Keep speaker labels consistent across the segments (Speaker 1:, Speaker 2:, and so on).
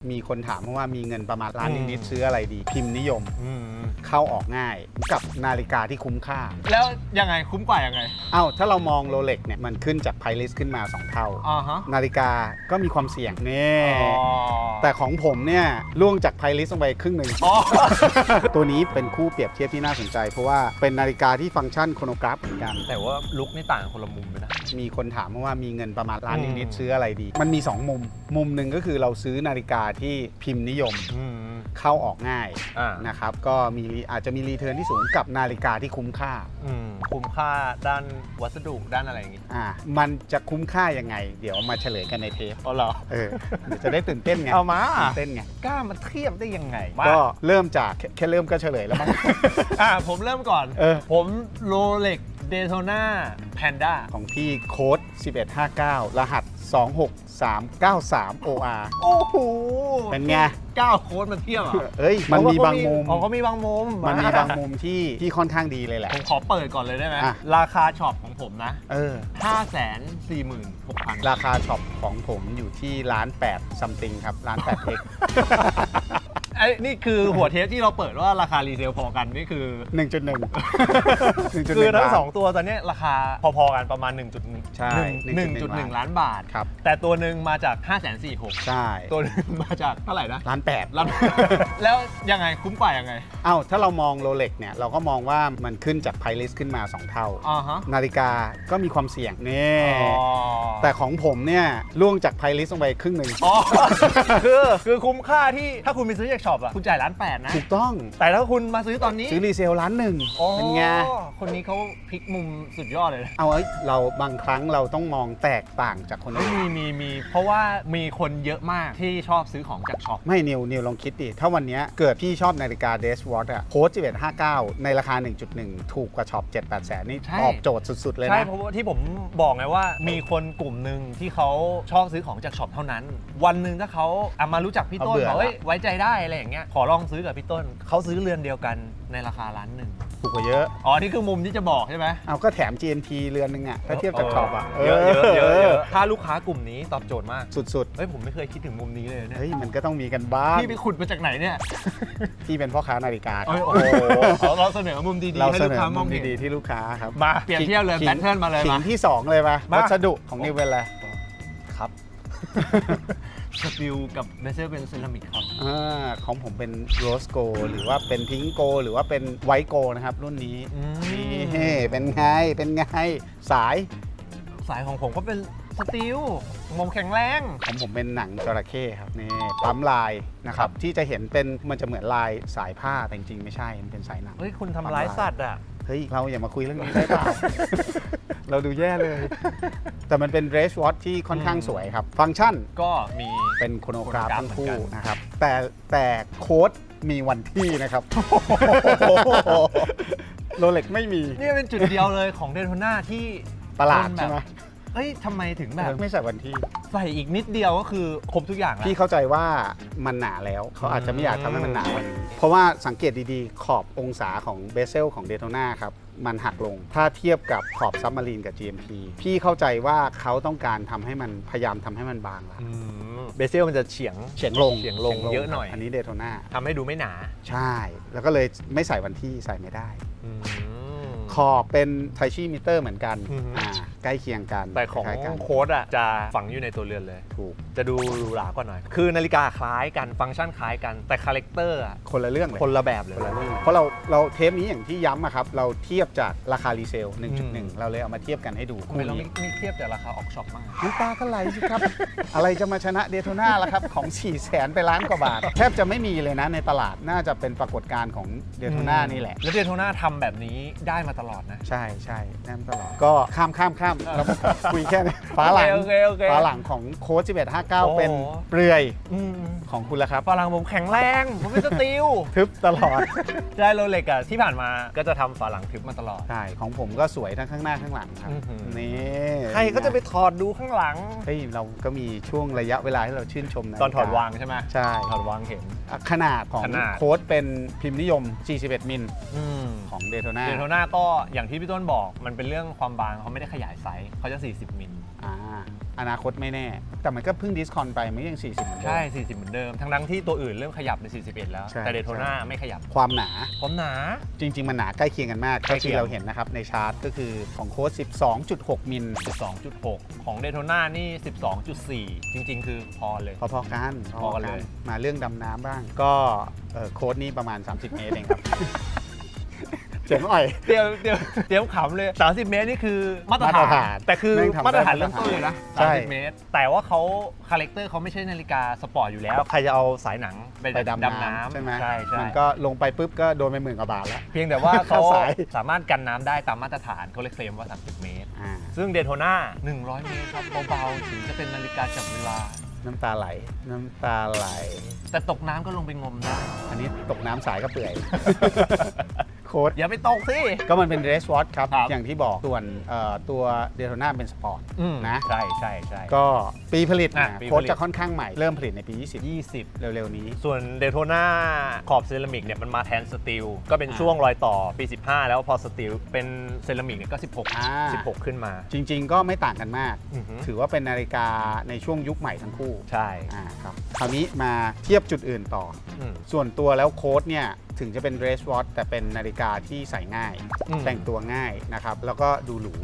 Speaker 1: มีคนถามมาว่ามีเงินประมาณล้าน
Speaker 2: อืม
Speaker 1: นิดๆซื้ออะไรดี พิมพ์นิยม
Speaker 2: อืม
Speaker 1: เข้าออกง่ายกับนาฬิกาที่คุ้มค่า
Speaker 2: แล้วยังไงคุ้มกว่ายังไง
Speaker 1: เอ้าถ้าเรามองโรเล็กเนี่ยมันขึ้นจากไพลิสขึ้นมา 2 เท่า
Speaker 2: อ่าฮะ
Speaker 1: นาฬิกาก็มีความเสี่ยงนี่
Speaker 2: อ๋อ
Speaker 1: แต่ของผมเนี่ยล่วงจากไพลิสลงไปครึ่งหนึ่ง
Speaker 2: อ๋อ
Speaker 1: ตัวนี้เป็นคู่เปรียบเทียบที่น่าสนใจ เพราะว่าเป็นนาฬิกาที่ฟังก์ชันโครโนกราฟเหมือนกัน
Speaker 2: แต่ว่าลุกนี่ต่างคนละมุมเลยนะ
Speaker 1: มีคนถามมาว่ามีเงินประมาณล้าน
Speaker 2: อืม
Speaker 1: นิดๆซื้ออะไรดี มันมี 2 มุม มุมหนึ่งก็คือเราซื้อนาฬิกาที่พิมพ์นิยม
Speaker 2: อืม
Speaker 1: เข้าออกง่าย
Speaker 2: อ่า
Speaker 1: นะครับ ก็มีอาจจะมีรีเทิร์นที่สูงกับนาฬิกาที่คุ้มค่า
Speaker 2: อืมคุ้มค่าด้านวัสดุด้านอะไรอย่างงี้
Speaker 1: อ่ามันจะคุ้มค่ายังไง เดี๋ยวมาเฉลยกันในเทป
Speaker 2: อ๋อเหรอ
Speaker 1: เออเดี๋ยวจะได้ตื่นเต้นไง
Speaker 2: เอามา
Speaker 1: ตื่นเต้นไง
Speaker 2: กล้ามาเทียบได้ยังไง
Speaker 1: ก็เริ่มจากแค่แค่เริ่มก็เฉลยแล้วมั้ง
Speaker 2: อ่าผมเริ่มก่อน
Speaker 1: เออ
Speaker 2: ผมโรเล็ก เดโ o นาแพนด้า
Speaker 1: ของพี่โค้ด1159 รหัส 26393 OR
Speaker 2: โอ้โห
Speaker 1: เป็นไง
Speaker 2: เก้าโค้ดมาเทียบอะ
Speaker 1: เอ้ย มันมีบางมุม
Speaker 2: อ๋อเขามีบางมุม
Speaker 1: มันมีบางมุมที่ที่ค่อนข้างดีเลยแหละ
Speaker 2: ผมขอเปิดก่อนเลยได้ไหม
Speaker 1: อะ
Speaker 2: ราคาช็อปของผมนะ
Speaker 1: เออ
Speaker 2: 5 4 6 0 0 0
Speaker 1: ราคาช็อปของผมอยู่ที่ล้านแปดซัมติงครับล้านแปดเอก
Speaker 2: ไอ้นี่คือหัวเทปที่เราเปิดว่าราคารีเซลพอกันนี่คือ
Speaker 1: หนึ่งจุดหนึ่ง
Speaker 2: คือทั้งสองตัวตอนเนี้ยราคาพอๆกันประมาณ 1.1
Speaker 1: ใช่
Speaker 2: 1.1 ล้านบาท
Speaker 1: ครับ
Speaker 2: แต่ตัวหนึ่งมาจาก 5 4 6 0 0
Speaker 1: ใช่
Speaker 2: ตัวหนึงมาจากเท่าไหร่นะ
Speaker 1: ล้านแปด
Speaker 2: ล้าน แล้วยังไงคุ้มกว่ายังไง
Speaker 1: เอ้าถ้าเรามองโรเล็กเนี่ย เราก็มองว่ามันขึ้นจากไพลิสขึ้นมา 2 เท่า
Speaker 2: อ่าฮะ
Speaker 1: นาฬิกาก็มีความเสี่ยงนี่
Speaker 2: อ๋อ
Speaker 1: แต่ของผมเนี่ยล่วงจากไพลิสลงไปครึ่งหนึ่ง
Speaker 2: อ๋อคือคือคุ้มค่าที่ถ้าคุณไปซื้อจากช็อปอะคุณจ่ายล้านแปดนะ
Speaker 1: ถูกต้อง
Speaker 2: แต่ถ้าคุณมาซื้อตอนนี้
Speaker 1: ซื้อรีเซลล้านหนึ่ง
Speaker 2: อ๋อ
Speaker 1: เป็นไง
Speaker 2: คนนี้เขาพลิกมุมสุดยอดเลยนะ
Speaker 1: เอาเอ้ยเราบางครั้งเราต้องมองแตกต่างจากคน
Speaker 2: เฮ้ย
Speaker 1: อื่น
Speaker 2: มีมีมีเพราะว่ามีคนเยอะมากที่ชอบซื้อของจากช็อป
Speaker 1: ไม่นิวนิวลองคิดดิ ถ้าวันเนี้ยเกิดพี่ชอบนาฬิกาเดสวอตอะโค้ด1159 ในราคา 1.1 ถูกกว่าช็อป 7 8แสนนี่
Speaker 2: ใช่
Speaker 1: ตอบโจทย์สุด ๆ เลย
Speaker 2: ใช่
Speaker 1: นะ
Speaker 2: เพราะว่าที่ผมบอกไงว่า มีคนกลุ่มหนึ่งที่เขาชอบซื้อของจากช็อปเท่านั้น วันหนึ่งถ้าเขาอะมารู้จักพี่ต้น
Speaker 1: เขาเบื่อ
Speaker 2: บอกเฮ้ย
Speaker 1: ละ
Speaker 2: ไว้ใจได้อะไรอย่างเงี้ยขอลองซื้อกับพี่ต้นเขาซื้อเรือนเดียวกันในราคาล้านหนึ่ง
Speaker 1: ถูกกว่าเยอะ
Speaker 2: อ๋อ นี่คือมุมที่จะบอกใช่ไหม
Speaker 1: เอาก็แถม GMT เรือนหนึงอะถ้าเทียบจากช็อปอะ
Speaker 2: เยอะเยอะเยอะเยอะถ้าลูกค้ากลุ่มนี้ตอบโจทย์มาก
Speaker 1: สุด
Speaker 2: เฮ้ยผมไม่เคยคิดถึงมุมนี้เลย
Speaker 1: ๆ
Speaker 2: เนี่ย
Speaker 1: เฮ้ยมันก็ต้องมีกันบ้าง
Speaker 2: พี่ไปขุดมาจากไหนเนี่ย
Speaker 1: พี่เป็นพ่อค้านาฬิกาครั
Speaker 2: เอ้ย
Speaker 1: บ
Speaker 2: โอ้โหเราเสนอมุมดีๆ
Speaker 1: เรา
Speaker 2: ให้
Speaker 1: เส
Speaker 2: ลูก
Speaker 1: นอ
Speaker 2: ค้าม
Speaker 1: มุ
Speaker 2: อง
Speaker 1: ม
Speaker 2: เห็น
Speaker 1: ดีๆที่ลูกค้าครับ
Speaker 2: มาเปรียบเทียบเลย
Speaker 1: ขิง
Speaker 2: แบทเทิลมาเลย
Speaker 1: ขิ
Speaker 2: มา ง
Speaker 1: ที่ 2 เลยปะ
Speaker 2: มา
Speaker 1: วัสดุของนิวเป็นอะไร
Speaker 2: ครับ สติลกับเบเซลเป็นเซรามิกครับ
Speaker 1: อ่าของผมเป็นโรสโก หรือว่าเป็นพิงโก หรือว่าเป็นไวโกนะครับ รุ่นนี้
Speaker 2: อืม
Speaker 1: นี่เป็นไง เป็นไง สาย
Speaker 2: สายของผมก็เป็นสติลมมแข็งแรง
Speaker 1: ของผมเป็นหนังจระเข้ครับนี่ปั๊มลายนะครับ ที่จะเห็นเป็นมันจะเหมือนลายสายผ้าแต่จริงๆไม่ใช่มันเป็นสายหนัง
Speaker 2: เฮ้ย คุณทำร้ายสัตว์อะ
Speaker 1: เฮ้ย เราอย่ามาคุยเรื่องนี้ได้เปล่า เราดูแย่เลย แต่มันเป็นเรสวอตที่ค่อนข้าง
Speaker 2: อืม
Speaker 1: สวยครับ ฟังก์ชัน
Speaker 2: ก็มี
Speaker 1: เป็นโครโนกราฟ
Speaker 2: โครโนกราฟ
Speaker 1: ทั้งคู่
Speaker 2: เหมือนกัน
Speaker 1: นะครับ แต่แต่โค้ดมีวันที่นะครับโรเล็กไม่มี
Speaker 2: นี่เป็นจุดเดียวเลยของเด t ท n นาที่
Speaker 1: ประหลาด
Speaker 2: คนแบบ
Speaker 1: ใช่ไหม
Speaker 2: เอ้ยทำไมถึงแบบ
Speaker 1: ไม่ใส่วันที่
Speaker 2: ใส่อีกนิดเดียวก็คือครบทุกอย่างแล้ว
Speaker 1: พี่เข้าใจว่ามันหนาแล้วเขาอาจจะไม่อยากทำให้มันหนากว่านี้เพราะว่าสังเกตดีๆ ขอบองศาของเบเซลของเดโ o นาครับ มันหักลงถ้าเทียบกับขอบซับมารีนกับ GMP พี่เข้าใจว่าเขาต้องการทำให้มันพยายามทำให้มันบางละ
Speaker 2: เบเซลมันจะเฉียง
Speaker 1: เฉียงลง
Speaker 2: เฉียงลงเยอะหน่อย
Speaker 1: อันนี้เดโ o นา
Speaker 2: ทำให้ดูไม่หนา
Speaker 1: ใช่ แล้วก็เลยไม่ใส่วันที่ใส่ไม่ได้
Speaker 2: อืม
Speaker 1: ขอบเป็นไทชิมิเตอร์เหมือนกัน
Speaker 2: อือฮึ
Speaker 1: อ่าใกล้เคียงกัน
Speaker 2: แต่ของ
Speaker 1: คล้ายๆกัน
Speaker 2: โค้ดอะจะฝังอยู่ในตัวเรือนเลย
Speaker 1: ถูก
Speaker 2: จะดูหรูหรากว่าหน่อย คือนาฬิกาคล้ายกันฟังก์ชันคล้ายกันแต่คาแรคเตอร์อะ
Speaker 1: คนละเรื่องเลย
Speaker 2: คนละแบบเลย
Speaker 1: คนละเรื่องเพราะเราเราเทปนี้อย่างที่ย้ำอะครับ เราเทียบจากราคารีเซล
Speaker 2: อืม
Speaker 1: 1.1 เราเลยเอามาเทียบกันให้ดู
Speaker 2: ทำ
Speaker 1: คู่
Speaker 2: ไมเรา
Speaker 1: นี้
Speaker 2: ไม่ไม่เทียบจากราคาออกช็อปบ้างอะ
Speaker 1: น้ำตาก็ไหลสิครับ อะไรจะมาชนะเดโ o นาล่ะครับ ของ 4 0 0แสนไปล้านกว่าบาท แทบจะไม่มีเลยนะในตลาดน่าจะเป็นปรากฏการณ์ของเดโ o นานี่แหละ
Speaker 2: แล้วเดโทนาทำแบบนี้ได้มาตลอดนะ
Speaker 1: ใช่ใช่แน่นตลอด ก็ข้ามข้ามข้ามเรามาคุยแค่นี้ฟ้าหลัง
Speaker 2: โอเคโอเคโอเค
Speaker 1: ฟ้าหลังของโค้ช1159 เป็น
Speaker 2: โอ้
Speaker 1: เปลือย
Speaker 2: อืม
Speaker 1: ของคุณละครับ
Speaker 2: ฝรั่งผมแข็งแรง ผมเป็นสติล
Speaker 1: ทึบตลอด
Speaker 2: ได้โรเล็กอะที่ผ่านมาก็จะทำฝาหลังทึบมาตลอด
Speaker 1: ใช่ ของผมก็สวยทั้งข้างหน้าข้างหลังครับ
Speaker 2: อื้อหือ
Speaker 1: นี่
Speaker 2: ใครก็จะไปถอดดูข้างหลัง
Speaker 1: เฮ้ยเราก็มีช่วงระยะเวลาให้เราชื่นชมนะ
Speaker 2: ตอนถอดวางใช่ไหม
Speaker 1: ใช่
Speaker 2: ถอดวางเห็น
Speaker 1: ขนาดของ
Speaker 2: ขนาด
Speaker 1: โค้ดเป็นพิมพ์นิยม 41 มิล
Speaker 2: อืม
Speaker 1: ของเดโ o นา
Speaker 2: เดโทนาก็อย่างที่พี่ต้นบอกมันเป็นเรื่องความบางเขาไม่ได้ขยายไซส์เขาจะ 40 มิล
Speaker 1: อ่าอนาคตไม่แน่ แต่มันก็เพิ่งดิสคอนไปมันก็ยัง 40เหมือนเดิม
Speaker 2: ใช่ 40 เหมือนเดิม ทั้งทั้งๆที่ตัวอื่นเริ่มขยับเป็น41 แล้ว
Speaker 1: ใช่
Speaker 2: แต่เดโทนาไม่ขยับ
Speaker 1: ความหนา
Speaker 2: ความหนา
Speaker 1: จริง ๆ มันหนาใกล้เคียงกันมาก
Speaker 2: ใกล้
Speaker 1: ก็
Speaker 2: เคี
Speaker 1: คื
Speaker 2: ย
Speaker 1: องเราเห็นนะครับในชาร์ตก็คือของโค้ด12.6 มิล
Speaker 2: 12.6 ของเดโทนานี่ 12.4 จริง ๆ คือพอเลย
Speaker 1: พอๆกัน
Speaker 2: พอกันเลย
Speaker 1: มาเรื่องดำน้ำบ้าง ก็เอ่อโค้ดนี่ประมาณ 30 เมตรเองครับ เจ๋งอ่อย
Speaker 2: เดี๋ยวเดี๋ยวเดี๋ยวขำเลย 30 เมตรนี่คือมาตร
Speaker 1: มาตร
Speaker 2: ฐา
Speaker 1: ฐาน
Speaker 2: น แต่คือ
Speaker 1: แม่งทำได้
Speaker 2: มาตรฐานเริ่มต้นเลยนะ
Speaker 1: ใช่
Speaker 2: 30 เมตร แต่ว่าเขาคาแรคเตอร์เขาไม่ใช่นาฬิกาสปอร์ตอยู่แล้ว ใครจะเอาสายหนังไป
Speaker 1: ไปดำ
Speaker 2: ดำ
Speaker 1: น้ำ
Speaker 2: น้ำ
Speaker 1: ใช่ไหม
Speaker 2: ใช่ใช่
Speaker 1: มันก็ลงไปปุ๊บก็โดนไปหมื่นกว่าบาทแล้ว
Speaker 2: เพียงแต่ว่าเขา
Speaker 1: เข้าสาย
Speaker 2: สามารถกันน้ำได้ตามมาตรฐานเขาเลยเคลมว่า 30 เมตร
Speaker 1: อ่า
Speaker 2: ซึ่งเดโทนา100 เมตรครับเบาๆถึงจะเป็นนาฬิกาจับเวลา
Speaker 1: น้ำตาไหล น้ำตาไหล
Speaker 2: แต่ตกน้ำก็ลงไปงมได้
Speaker 1: อันนี้ตกน้ำสายก็เปื่อย โค้ด
Speaker 2: อย่าไปตกสิ
Speaker 1: ก็มันเป็นเรสวอตครับ
Speaker 2: ครับ
Speaker 1: อย่างที่บอกส่วนเอ่อตัวเดโ t นาเป็นสปอร์ตนะ
Speaker 2: ใช่ใช่ใช่
Speaker 1: ก็ปีผลิต
Speaker 2: อะ
Speaker 1: นะ
Speaker 2: ปีผลิต
Speaker 1: โค้ดจะค่อนข้างใหม่ เริ่มผลิตในปี 20
Speaker 2: 20
Speaker 1: เร็วๆนี้
Speaker 2: ส่วนเดโทนาขอบเซรามิกเนี่ยมันมาแทนสตีลก็เป็น
Speaker 1: อ่า
Speaker 2: ช่วงรอยต่อปี 15 แล้วพอสตีลเป็นเซรามิกเนี่ยก็
Speaker 1: อ่า
Speaker 2: 16 16 ขึ้นมา
Speaker 1: จริงๆ ก็ไม่ต่างกันมาก
Speaker 2: อือหือ
Speaker 1: ถือว่าเป็นนาฬิกาในช่วงยุคใหม่ทั้งคู่
Speaker 2: ใช่
Speaker 1: อ่าครับคราวนี้มาเทียบจุดอื่นต่อ
Speaker 2: อืม
Speaker 1: ส่วนตัวแล้วโค้ดเนี่ย ถึงจะเป็นเรสวอตแต่เป็นนาฬิกาที่ใส่ง่าย
Speaker 2: อืม
Speaker 1: แต่งตัวง่ายนะครับ แล้วก็ดูหรู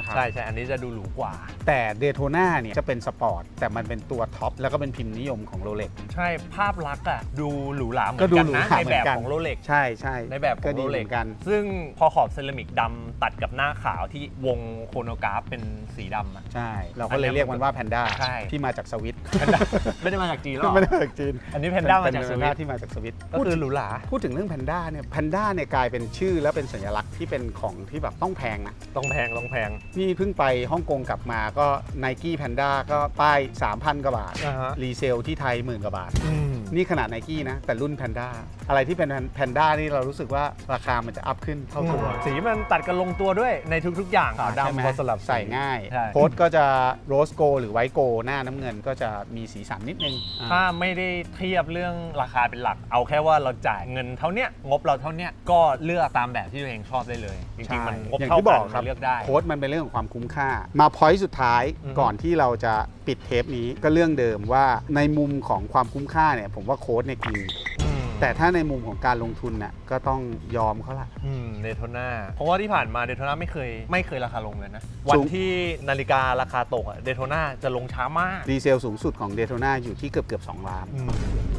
Speaker 1: นะครับ
Speaker 2: ใช่ใช่อันนี้จะดูหรูกว่า
Speaker 1: แต่เดโ t นาเนี่ยจะเป็นสปอร์ต แต่มันเป็นตัวท็อป แล้วก็เป็นพิมพ์นิยมของโรเล็ก
Speaker 2: ใช่ภาพลักษณ์อะดูหรูหราเหมือ
Speaker 1: ก็
Speaker 2: น
Speaker 1: ดู
Speaker 2: กัน
Speaker 1: หรู
Speaker 2: นะ
Speaker 1: หรา
Speaker 2: ใน
Speaker 1: เหมื
Speaker 2: แบ
Speaker 1: อบนกัน
Speaker 2: ของโรเล็ก
Speaker 1: ใช่ใช่
Speaker 2: ในแบบข
Speaker 1: ก็
Speaker 2: อง
Speaker 1: ดี
Speaker 2: โร
Speaker 1: เห
Speaker 2: เล็
Speaker 1: มื
Speaker 2: ก
Speaker 1: อนกัน
Speaker 2: ซึ่งพอขอบเซรามิกดำตัดกับหน้าขาวที่วงโครโนกราฟเป็นสีดำอะ
Speaker 1: ใช่ เราก็เลยเรียกมันว่าแพนด้า
Speaker 2: ใช่
Speaker 1: ที่มาจากสวิต
Speaker 2: ไม่ได้มาจากจีนหรอ
Speaker 1: ไม่ได้มาจากจีน
Speaker 2: อันนี้แพนด้ามาจากส
Speaker 1: เป็น
Speaker 2: วิ
Speaker 1: แพนด้า
Speaker 2: ต
Speaker 1: ที่มาจากสวิต
Speaker 2: ก็คือหรูหรา
Speaker 1: พูดถึงเรื่องแพนด้าเนี่ยแพนด้าเนี่ยกลายเป็นชื่อแล้วเป็นสัญลักษณ์ที่เป็นของที่แบบต้องแพงนะ
Speaker 2: ต้องแพงต้องแพง
Speaker 1: นี่เพิ่งไปฮ่องกงกลับมาก็ n i กี้แพนด้าก็ป้าย 3,000 กว่าบาท
Speaker 2: อ่าฮะ
Speaker 1: รีเซลที่ไทยหมื่นกว่าบาท
Speaker 2: อืม
Speaker 1: นี่ขนาด n i กี้นะ แต่รุ่นแพนด้าอะไรที่เป็นแพนด้านี่เรารู้สึกว่าราคามันจะอัพขึ้นเท่าตัว
Speaker 2: สีมันตัดกันลงตัวด้วยในทุกๆ อย่างขาว
Speaker 1: ใช่ไหม
Speaker 2: ดำพอสลับ
Speaker 1: ใส่ง่าย
Speaker 2: ใช่
Speaker 1: โค้ดก็จะโรสโกหรือไวโกหน้าน้ำเงินก็จะมีสีสันนิดนึง
Speaker 2: ถ้าไม่ได้เทียบเรื่องราคาเป็นหลัก เอาแค่ว่าเราจ่ายเงินเท่าเนี้ยงบเราเท่าเนี้ยก็เลือกตามแบบที่ตัวเองชอบได้เลยจริงๆมันงบ
Speaker 1: อย่าง
Speaker 2: เท่า
Speaker 1: ที่บ
Speaker 2: กั
Speaker 1: อนกครับ
Speaker 2: มันเลือกได้
Speaker 1: โค้ดมันเป็นเรื่องของความคุ้มค่า มาพอยต์สุดท้าย
Speaker 2: อือฮึ
Speaker 1: ก่อนที่เราจะ ปิดเทปนี้ก็เรื่องเดิมว่าในมุมของความคุ้มค่าเนี่ยผมว่าโค้ดเนี่ยกิน
Speaker 2: อืม
Speaker 1: แต่ถ้าในมุมของการลงทุนน่ะก็ต้องยอมเขาละ
Speaker 2: อืมเดโทนาเพราะว่าที่ผ่านมาเดโทนาไม่เคยไม่เคยราคาลงเลยนะ วัน
Speaker 1: สูง
Speaker 2: ที่นาฬิการาคาตกอะเดโทนาจะลงช้ามาก
Speaker 1: ดีเซลสูงสุดของเดโ t นาอยู่ที่เกือบเกือบ2ล้าน
Speaker 2: อืม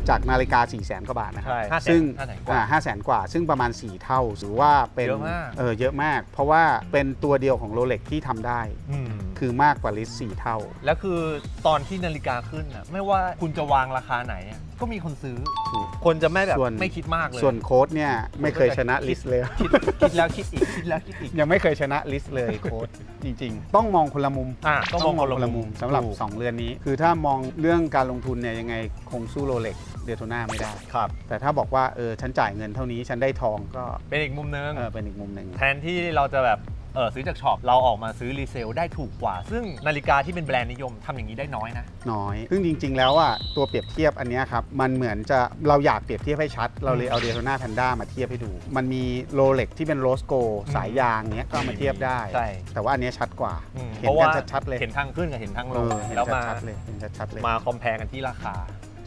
Speaker 1: จากนาฬิกา4 0 0แสนกว่าบาทนะครั
Speaker 2: ใช่ห้าแสน
Speaker 1: ซึ่ง
Speaker 2: ห้าแสนกว่า
Speaker 1: ห้าแสนกว่า ซึ่งประมาณ 4 เท่าถือว่าเป็น
Speaker 2: เยอะมาก
Speaker 1: เออเยอะมาก เพราะว่าเป็นตัวเดียวของโรเล็กที่ทำได้
Speaker 2: อืม
Speaker 1: คือมากกว่าลิส4เท่า
Speaker 2: แล้วคือตอนที่นาฬิกาขึ้นอะไม่ว่าคุณจะวางราคาไหนอะก็มีคนซื้อ
Speaker 1: ถูก
Speaker 2: คนจะไม่แบบ
Speaker 1: ส่วน
Speaker 2: ไม่คิดมากเลย
Speaker 1: ส่วนโค้ดเนี่ยไม่เคยชนะลิสเลย
Speaker 2: คิดคิดแล้วคิดอีกคิดแล้วคิดอีก
Speaker 1: ยังไม่เคยชนะลิสต์เลยโค้ดจริง ๆ ต้องมองคนละมุม
Speaker 2: อะต้องมองคนละมุม
Speaker 1: สำหรับ
Speaker 2: ถูก
Speaker 1: 2 เรือนนี้ คือถ้ามองเรื่องการลงทุนเนี่ยยังไงคงสู้โรเล็กเดโ t นาไม่ได้
Speaker 2: ครับ
Speaker 1: แต่ถ้าบอกว่าเออฉันจ่ายเงินเท่านี้ฉันได้ทองก็
Speaker 2: เป็นอีกมุมนึง
Speaker 1: เออเป็นอีกมุมหนึ่ง
Speaker 2: แทนที่เราจะแบบ เออซื้อจากช็อปเราออกมาซื้อรีเซลได้ถูกกว่า ซึ่งนาฬิกาที่เป็นแบรนด์นิยมทำอย่างนี้ได้น้อยนะ
Speaker 1: น้อย ซึ่งจริง ๆ แล้วอะตัวเปรียบเทียบอันเนี้ยครับ มันเหมือนจะเราอยากเปรียบเทียบให้ชัด เราเลยเอาเดโ t นาแพนด้ามาเทียบให้ดู มันมีโรเล็กที่เป็นโรสโกสายยางเนี้ยก็เอามาเทียบได้
Speaker 2: ใช่
Speaker 1: แต่ว่าอันเนี้ยชัดกว่า
Speaker 2: อืม
Speaker 1: เห็
Speaker 2: เพ
Speaker 1: น
Speaker 2: ราะ
Speaker 1: กั
Speaker 2: ว่าน
Speaker 1: ชัดๆเลย
Speaker 2: เห็นทางขึ้นกับเห็นทางล
Speaker 1: เองอเห็น
Speaker 2: แล้วมา
Speaker 1: ชัดๆเลยเห็นชัดๆเลย
Speaker 2: มาคอมเพลกันที่ราคา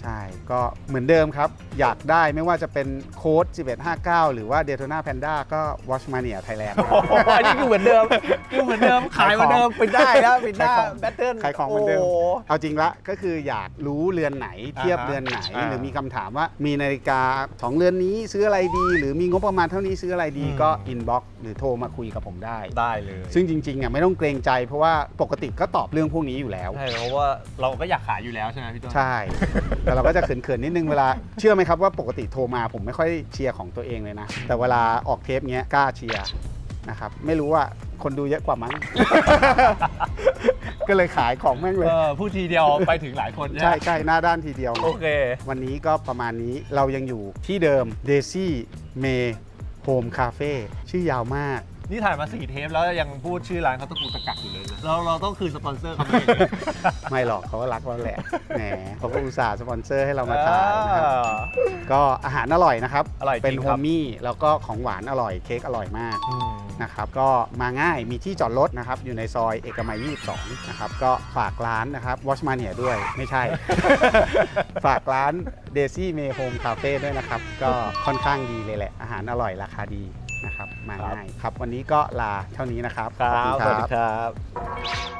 Speaker 1: ใช่ ก็เหมือนเดิมครับ อยากได้ไม่ว่าจะเป็นโค้ด1159 หรือว่า Daytona Panda ก็ Watchmania Thailand
Speaker 2: โอ้โหอันนี้คือเหมือนเดิมคือเหมือนเดิม ขายเหมือนเดิมปิดได้แล้วปิดได้
Speaker 1: ขายของ
Speaker 2: แบตเทิล
Speaker 1: ขายของเหมือนเดิมเอาจริงละก็คืออยากรู้เรือนไหนเทียบ
Speaker 2: อ่าฮะ
Speaker 1: เรือนไหน
Speaker 2: อ่า
Speaker 1: หรือมีคำถามว่ามีนาฬิกาสองเรือนนี้ซื้ออะไรดี หรือมีงบประมาณเท่านี้ซื้ออะไรดี
Speaker 2: อืม
Speaker 1: ก็อินบ็อกหรือโทรมาคุยกับผมได้
Speaker 2: ได้เลย
Speaker 1: ซึ่งจริงๆอะไม่ต้องเกรงใจเพราะว่าปกติก็ตอบเรื่องพวกนี้อยู่แล้ว
Speaker 2: ใช่เพราะว่าเราก็อยากขายอยู่แล้วใช่ไหมพี่ต้น
Speaker 1: ใช่แต่เราก็จะเขินๆนิดนึงเวลาเชื่อไหมครับว่าปกติโทรมาผมไม่ค่อยเชียร์ของตัวเองเลยนะ แต่เวลาออกเทปเงี้ยกล้าเชียร์นะครับไม่รู้ว่าคนดูเยอะกว่ามั้ง ก็เลยขายของแม่งเลย
Speaker 2: เออพูดทีเดียวไปถึงหลายคน
Speaker 1: ใช่
Speaker 2: ไหม
Speaker 1: ใช่หน้าด้านทีเดียว
Speaker 2: โอเค
Speaker 1: วันนี้ก็ประมาณนี้เรายังอยู่ที่เดิม Daisy May Home Cafe ชื่อยาวมาก
Speaker 2: นี่ถ่ายมาสี่เทปแล้วยังพูดชื่อร้านเขาตะกูตะกักอยู่เลยนะเราเราต้องคืนสปอนเซอร์เขาไปเลย
Speaker 1: ไม่หรอกเขาก็รักเราแหละ แหมเขาก็อุตส่าห์สปอนเซอร์ให้เรามาถ่ายนะครับ ก็อาหารอร่อยนะครับ
Speaker 2: อร่อย
Speaker 1: เป็นโฮมี่แล้วก็ของหวานอร่อยเค้กอร่อยมากนะครับก็มาง่ายมีที่จอดรถนะครับ อยู่ในซอยเอกมัย 22 นะครับ ก็ฝากร้านนะครับวอชมาเนียด้วยไม่ใช่ ฝากร้านเดซี่เมย์โฮมคาเฟ่ด้วยนะครับ ก็ค่อนข้างดีเลยแหละ อาหารอร่อยราคาดี นะครับมาง่ายครับ วันนี้ก็ลาเท่านี้นะครับ
Speaker 2: ครั
Speaker 1: บ
Speaker 2: สวัสดีครับ